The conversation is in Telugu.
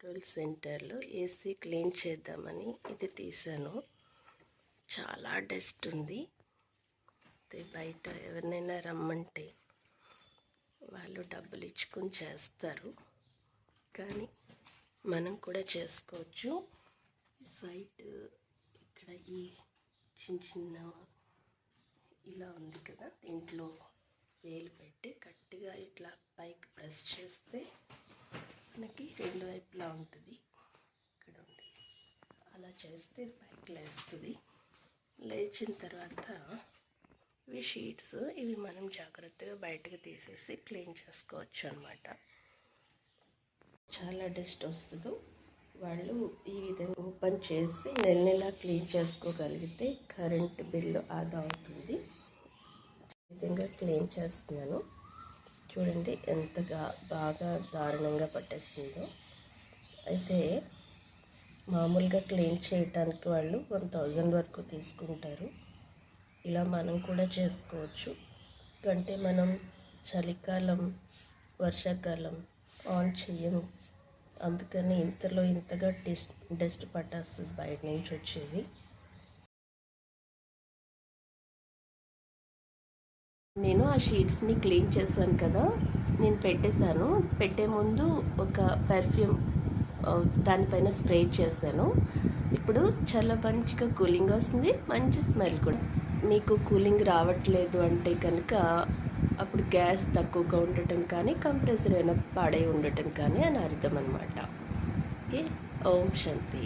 ట్వెల్వ్ సెంటర్లో ఏసీ క్లీన్ చేద్దామని ఇది తీసాను. చాలా డస్ట్ ఉంది. అయితే బయట ఎవరినైనా రమ్మంటే వాళ్ళు డబ్బులు ఇచ్చుకొని చేస్తారు. కానీ మనం కూడా చేసుకోవచ్చు. సైట్ ఇక్కడ ఈ చిన్న చిన్న ఇలా ఉంది కదా దీంట్లో వేలు పెట్టి గట్టిగా ఇట్లా పైకి ప్రెస్ చేస్తే మనకి రెండు వైపులా ఉంటుంది. ఇక్కడ ఉంది. అలా చేస్తే పైకి లేస్తుంది. లేచిన తర్వాత ఇవి షీట్స్ ఇవి మనం జాగ్రత్తగా బయటకు తీసేసి క్లీన్ చేసుకోవచ్చు అనమాట చాలా డస్ట్ వస్తుంది. వాళ్ళు ఈ విధంగా ఓపెన్ చేసి నెల నెల క్లీన్ చేసుకోగలిగితే కరెంట్ బిల్లు ఆదా అవుతుంది. ఈ విధంగా క్లీన్ చేస్తున్నాను. చూడండి ఎంతగా బాగా దారుణంగా పట్టేస్తుందో. అయితే మామూలుగా క్లీన్ చేయటానికి వాళ్ళు వన్ థౌజండ్ వరకు తీసుకుంటారు. ఇలా మనం కూడా చేసుకోవచ్చు. కంటే మనం చలికాలం వర్షాకాలం ఆన్ చేయము. అందుకని ఇంతలో ఇంతగా డస్ట్ డస్ట్ పట్టేస్తుంది బయట నుంచి వచ్చేది. నేను ఆ షీట్స్ని క్లీన్ చేశాను కదా నేను పెట్టేశాను. పెట్టే ముందు ఒక పెర్ఫ్యూమ్ దానిపైన స్ప్రే చేశాను. ఇప్పుడు చాలా మంచిగా కూలింగ్ వస్తుంది మంచి స్మెల్ కూడా. మీకు కూలింగ్ రావట్లేదు అంటే కనుక అప్పుడు గ్యాస్ తక్కువగా ఉండటం కానీ కంప్రెసర్ అయినా పాడై ఉండటం కానీ అని అర్థం అనమాట ఓకే ఓం శాంతి.